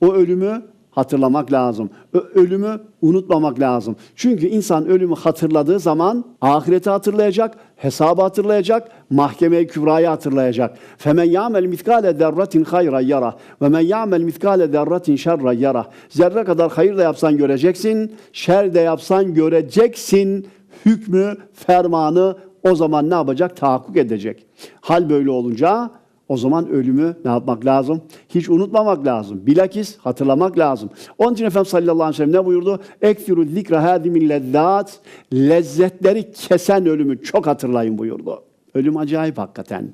O ölümü hatırlamak lazım. Ö- ölümü unutmamak lazım. Çünkü insan ölümü hatırladığı zaman ahireti hatırlayacak, hesabı hatırlayacak, mahkeme-i kübrayı hatırlayacak. Femen ya'mel miskale zerratin hayra yara ve men ya'mel miskale zerratin şerra yara. Zerre kadar hayır da yapsan göreceksin, şer de yapsan göreceksin. Hükmü, fermanı o zaman ne yapacak? Tahakkuk edecek. Hal böyle olunca o zaman ölümü ne yapmak lazım? Hiç unutmamak lazım. Bilakis hatırlamak lazım. Onun için Efendimiz sallallahu aleyhi ve sellem ne buyurdu? Ekfiru zikra hâdimil lezzat. Lezzetleri kesen ölümü çok hatırlayın buyurdu. Ölüm acayip hakikaten.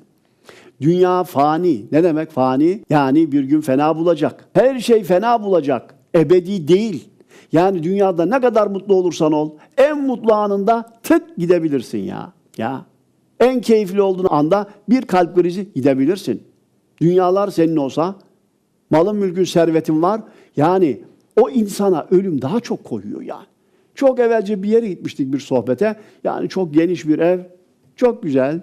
Dünya fani. Ne demek fani? Yani bir gün fena bulacak. Her şey fena bulacak. Ebedi değil. Yani dünyada ne kadar mutlu olursan ol, en mutlu anında tık gidebilirsin ya. Ya. En keyifli olduğun anda bir kalp krizi gidebilirsin. Dünyalar senin olsa, malın mülkün servetin var. Yani o insana ölüm daha çok koyuyor yani. Çok evvelce bir yere gitmiştik bir sohbete. Yani çok geniş bir ev, çok güzel.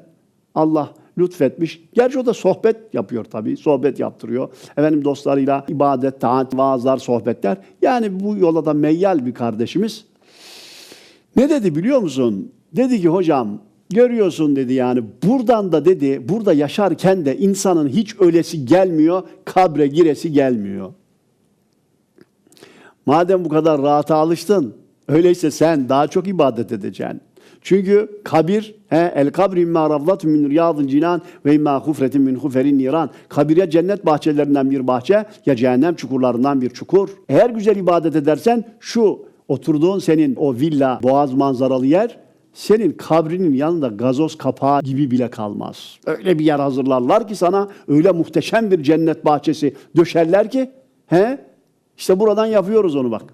Allah lütfetmiş. Gerçi o da sohbet yapıyor tabii. Sohbet yaptırıyor. Efendim dostlarıyla ibadet, taat, vaazlar, sohbetler. Yani bu yola da meyyal bir kardeşimiz. Ne dedi biliyor musun? Dedi ki hocam görüyorsun dedi yani buradan da dedi burada yaşarken de insanın hiç ölesi gelmiyor, kabre giresi gelmiyor. Madem bu kadar rahata alıştın, öyleyse sen daha çok ibadet edeceksin. Çünkü kabir, he, el kabri imma ravlatun min riyadil cinan ve imma hufretin min huferin niran. Kabir ya cennet bahçelerinden bir bahçe ya cehennem çukurlarından bir çukur. Eğer güzel ibadet edersen şu oturduğun senin o villa, boğaz manzaralı yer senin kabrinin yanında gazoz kapağı gibi bile kalmaz. Öyle bir yer hazırlarlar ki sana öyle muhteşem bir cennet bahçesi döşerler ki he? İşte buradan yapıyoruz onu bak.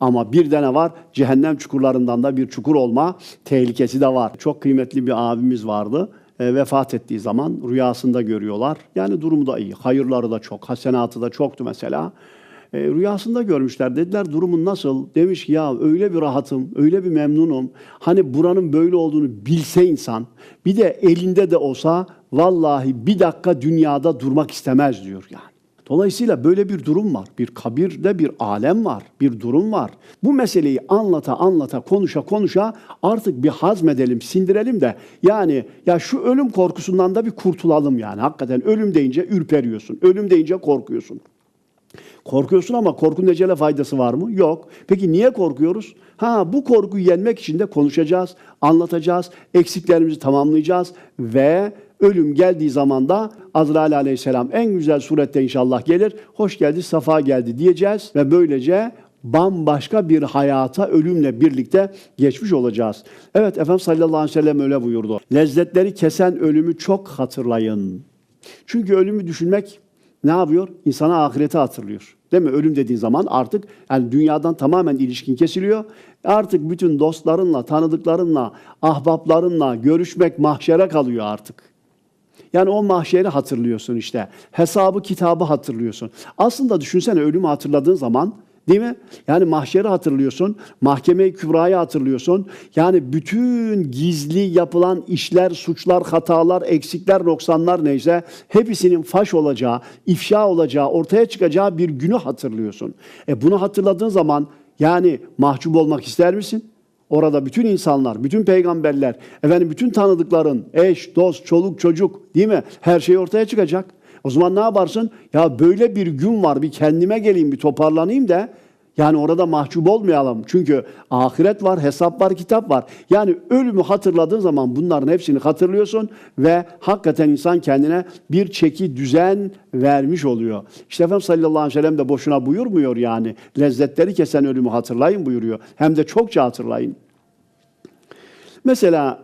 Ama bir de ne var? Cehennem çukurlarından da bir çukur olma tehlikesi de var. Çok kıymetli bir abimiz vardı. E, vefat ettiği zaman rüyasında görüyorlar. Yani durumu da iyi. Hayırları da çok, hasenatı da çoktu mesela. E, rüyasında görmüşler. Dediler durumun nasıl? Demiş ya öyle bir rahatım, öyle bir memnunum. Hani buranın böyle olduğunu bilse insan, bir de elinde de olsa vallahi bir dakika dünyada durmak istemez diyor yani. Dolayısıyla böyle bir durum var. Bir kabirde bir alem var, bir durum var. Bu meseleyi anlata anlata, konuşa konuşa artık bir hazmedelim, sindirelim de yani ya şu ölüm korkusundan da bir kurtulalım yani. Hakikaten ölüm deyince ürperiyorsun, ölüm deyince korkuyorsun. Korkuyorsun ama korkunun ecele faydası var mı? Yok. Peki niye korkuyoruz? Ha bu korkuyu yenmek için de konuşacağız, anlatacağız, eksiklerimizi tamamlayacağız ve ölüm geldiği zaman da Azrail aleyhisselam en güzel surette inşallah gelir. Hoş geldi, safa geldi diyeceğiz ve böylece bambaşka bir hayata ölümle birlikte geçmiş olacağız. Evet Efendimiz sallallahu aleyhi ve sellem öyle buyurdu. Lezzetleri kesen ölümü çok hatırlayın. Çünkü ölümü düşünmek ne yapıyor? İnsana ahireti hatırlıyor. Değil mi? Ölüm dediğin zaman artık yani dünyadan tamamen ilişkin kesiliyor. Artık bütün dostlarınla, tanıdıklarınla, ahbaplarınla görüşmek mahşere kalıyor artık. Yani o mahşeri hatırlıyorsun işte. Hesabı, kitabı hatırlıyorsun. Aslında düşünsene ölümü hatırladığın zaman Değil mi? Yani mahşeri hatırlıyorsun, mahkeme-i kübrayı hatırlıyorsun. Yani bütün gizli yapılan işler, suçlar, hatalar, eksikler, noksanlar neyse hepsinin faş olacağı, ifşa olacağı, ortaya çıkacağı bir günü hatırlıyorsun. E bunu hatırladığın zaman yani mahcup olmak ister misin? Orada bütün insanlar, bütün peygamberler, efendim bütün tanıdıkların, eş, dost, çoluk, çocuk değil mi? Her şey ortaya çıkacak. O zaman ne yaparsın? Ya böyle bir gün var bir kendime geleyim bir toparlanayım da yani orada mahcup olmayalım. Çünkü ahiret var, hesap var, kitap var. Yani ölümü hatırladığın zaman bunların hepsini hatırlıyorsun ve hakikaten insan kendine bir çeki düzen vermiş oluyor. İşte Efendimiz sallallahu aleyhi ve sellem de boşuna buyurmuyor yani. Lezzetleri kesen ölümü hatırlayın buyuruyor. Hem de çokça hatırlayın. Mesela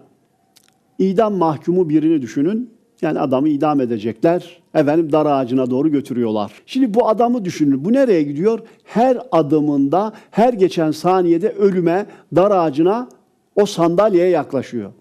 idam mahkumu birini düşünün. Yani adamı idam edecekler. Efendim dar ağacına doğru götürüyorlar. Şimdi bu adamı düşünün. Bu nereye gidiyor? Her adımında, her geçen saniyede ölüme, dar ağacına, o sandalyeye yaklaşıyor.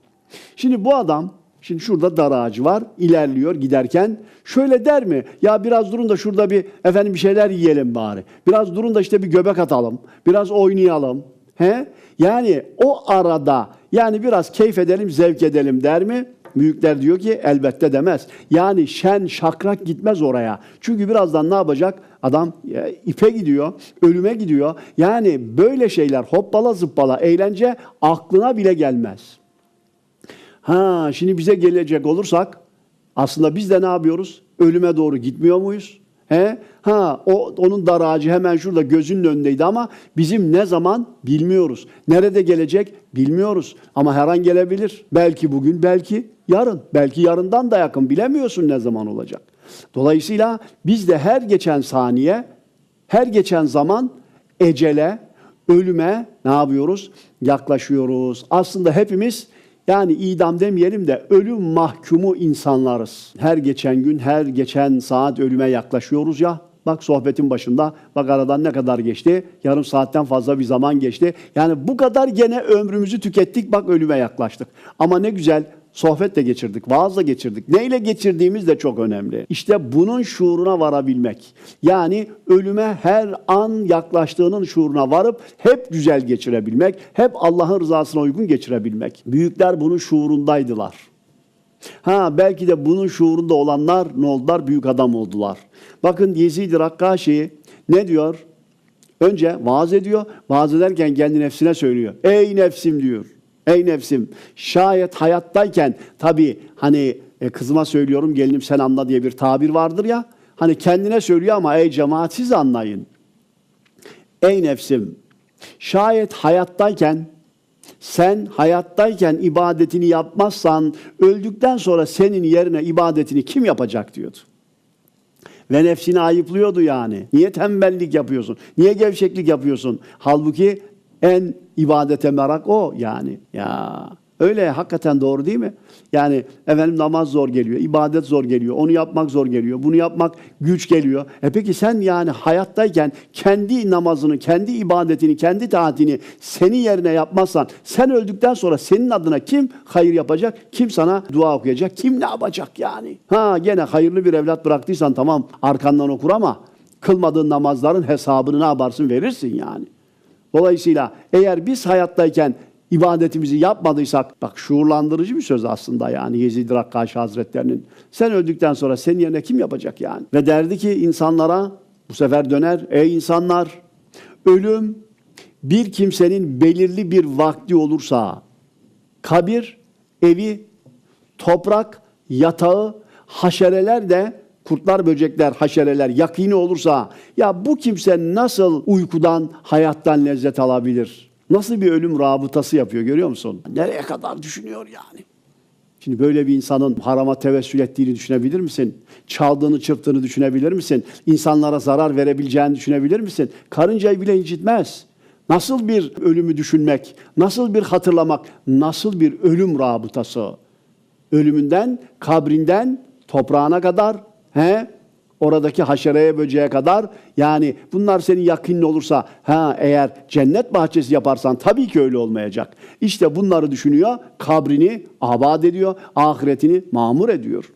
Şimdi bu adam, şimdi şurada dar ağacı var, ilerliyor giderken. Şöyle der mi? Ya biraz durun da şurada bir efendim bir şeyler yiyelim bari. Biraz durun da işte bir göbek atalım. Biraz oynayalım. He? Yani o arada yani biraz keyif edelim, zevk edelim der mi? Büyükler diyor ki elbette demez. Yani şen şakrak gitmez oraya. Çünkü birazdan ne yapacak? Adam e, ipe gidiyor, ölüme gidiyor. Yani böyle şeyler hoppala zıppala eğlence aklına bile gelmez. Ha şimdi bize gelecek olursak aslında biz de ne yapıyoruz? Ölüme doğru gitmiyor muyuz? He? Ha o onun dar ağacı hemen şurada gözünün önündeydi ama bizim ne zaman bilmiyoruz. Nerede gelecek bilmiyoruz. Ama her an gelebilir. Belki bugün, belki yarın. Belki yarından da yakın bilemiyorsun ne zaman olacak. Dolayısıyla biz de her geçen saniye, her geçen zaman ecele, ölüme ne yapıyoruz? Yaklaşıyoruz. Aslında hepimiz yani idam demeyelim de ölüm mahkumu insanlarız. Her geçen gün, her geçen saat ölüme yaklaşıyoruz ya. Bak sohbetin başında, bak aradan ne kadar geçti? Yarım saatten fazla bir zaman geçti. Yani bu kadar gene ömrümüzü tükettik, bak ölüme yaklaştık. Ama ne güzel sohbet de geçirdik, vaaz da geçirdik. Neyle geçirdiğimiz de çok önemli. İşte bunun şuuruna varabilmek. Yani ölüme her an yaklaştığının şuuruna varıp hep güzel geçirebilmek, hep Allah'ın rızasına uygun geçirebilmek. Büyükler bunun şuurundaydılar. Ha belki de bunun şuurunda olanlar ne oldular? Büyük adam oldular. Bakın Yezid-i Rakkaşi ne diyor? Önce vaaz ediyor. Vaaz ederken kendi nefsine söylüyor. Ey nefsim diyor. Ey nefsim. Şayet hayattayken tabii hani e, kızıma söylüyorum gelinim sen anla diye bir tabir vardır ya. Hani kendine söylüyor ama ey cemaat siz anlayın. Ey nefsim. Şayet hayattayken sen hayattayken ibadetini yapmazsan öldükten sonra senin yerine ibadetini kim yapacak diyordu. Ve nefsini ayıplıyordu yani. Niye tembellik yapıyorsun? Niye gevşeklik yapıyorsun? Halbuki en ibadete merak o yani. Ya öyle hakikaten doğru değil mi? Yani efendim namaz zor geliyor, ibadet zor geliyor, onu yapmak zor geliyor, bunu yapmak güç geliyor. E peki sen yani hayattayken kendi namazını, kendi ibadetini, kendi taatini senin yerine yapmazsan sen öldükten sonra senin adına kim hayır yapacak, kim sana dua okuyacak, kim ne yapacak yani? Ha gene hayırlı bir evlat bıraktıysan tamam arkandan okur ama kılmadığın namazların hesabını ne yaparsın verirsin yani. Dolayısıyla eğer biz hayattayken ibadetimizi yapmadıysak, bak şuurlandırıcı bir söz aslında yani Yezid-i Rakkaş Hazretlerinin. Sen öldükten sonra senin yerine kim yapacak yani? Ve derdi ki insanlara, bu sefer döner, ey insanlar, ölüm bir kimsenin belirli bir vakti olursa, kabir, evi, toprak, yatağı, haşereler de kurtlar, böcekler, haşereler yakini olursa ya bu kimse nasıl uykudan, hayattan lezzet alabilir? Nasıl bir ölüm rabıtası yapıyor görüyor musun? Nereye kadar düşünüyor yani? Şimdi böyle bir insanın harama tevessül ettiğini düşünebilir misin? Çaldığını, çırptığını düşünebilir misin? İnsanlara zarar verebileceğini düşünebilir misin? Karıncayı bile incitmez. Nasıl bir ölümü düşünmek, nasıl bir hatırlamak, nasıl bir ölüm rabıtası? Ölümünden, kabrinden, toprağına kadar, he? oradaki haşereye böceğe kadar yani bunlar senin yakinin olursa ha eğer cennet bahçesi yaparsan tabii ki öyle olmayacak. İşte bunları düşünüyor, kabrini abad ediyor, ahiretini mamur ediyor.